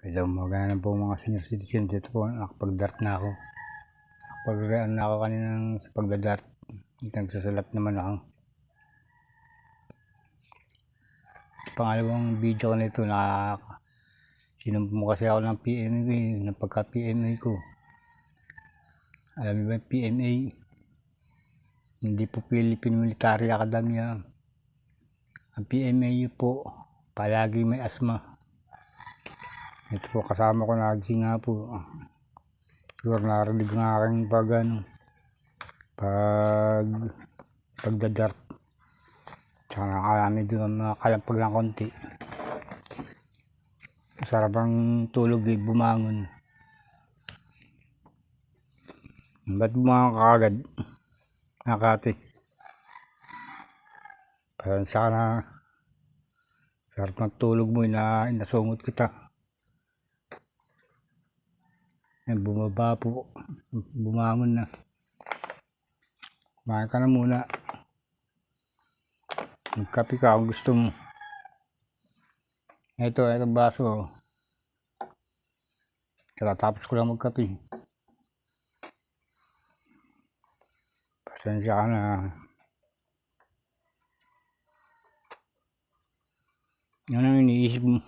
Kaya umaga na po mga senior citizen. Dito po nakapag-dart na ako. Nakapag na ako kaninang sa pagdadart. Nagsusulat naman ako. Pangalawang video ko nito na sinumpo mo kasi ako ng PMA ko eh, ng pagka-PMA ko. Alam niyo ba yung PMA? Hindi po Philippine Military Academy ah. Ang PMA po, palagi may asma. Ito po kasama ko nagising nga po. Siguro narinig ng aking pag ano, pag pagdadart. Tsaka nakalami doon ang mga kalampag ng konti. Masarap ang tulog eh, bumangon. Ba't bumangon ka agad? Nakati. Parang sana sarap ng tulog mo na inasungot kita. Ay, bumaba po. Bumangon na. Kumain ka na muna. Magkape ka kung gusto mo. Ito, ito baso. Katatapos ko lang magkape. Pasensya ka na. Yan ang iniisip mo.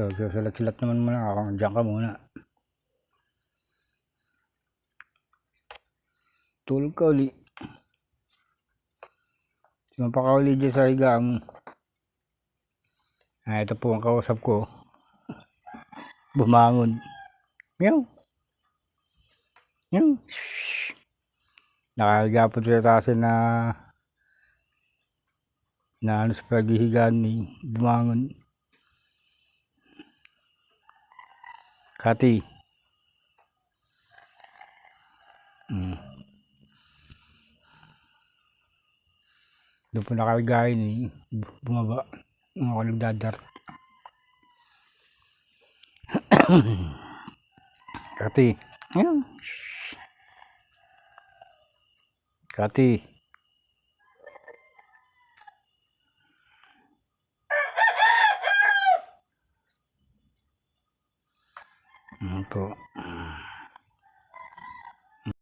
Ito, susulat-sulat naman muna ako. Diyan ka muna. Tulog ka uli. Sumapa ka uli dyan sa higa mo. Ah, ito po ang kausap ko. Bumangon. Meow. Meow. Nakahiga po siya kasi na na ano sa paghihigaan ni bumangon. Kati. Hmm. Doon po nakaligayin eh. Bumaba. Ang ako nagdadart. Kati. Ayun. Kati. 嗯不。